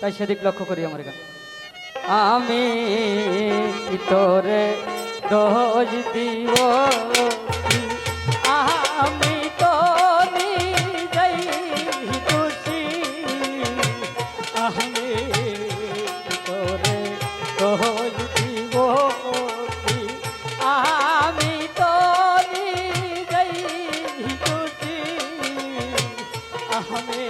তাই সেদিক লক্ষ্য করি আমার গান। আমি তোরে দোষ দিব আমি তো খুশি। আমি তোরে দোষ দিব আমি তো খুশি। আমি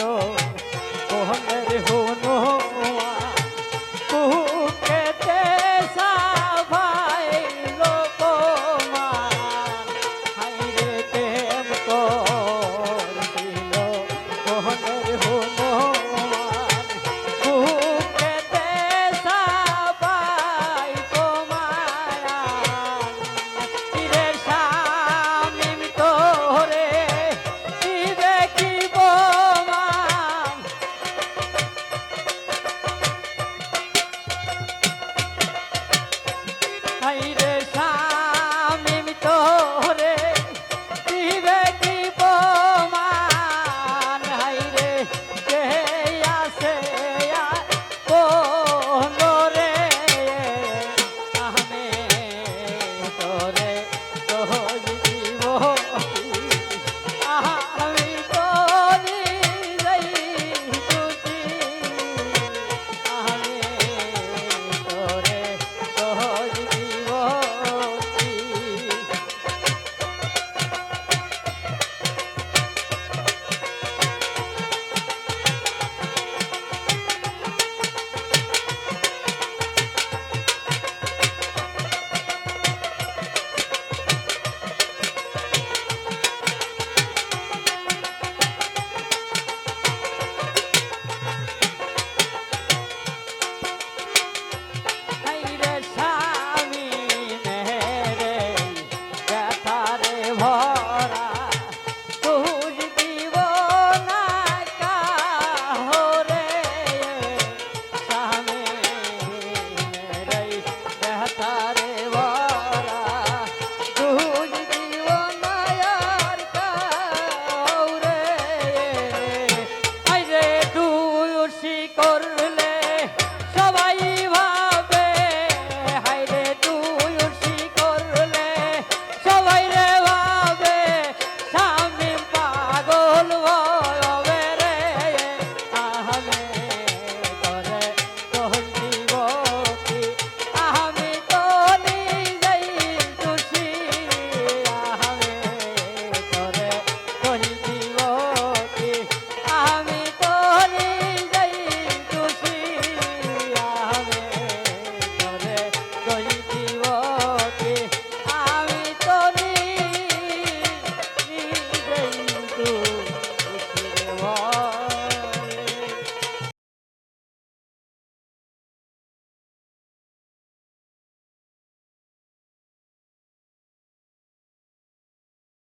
લો કોહંગ Oh.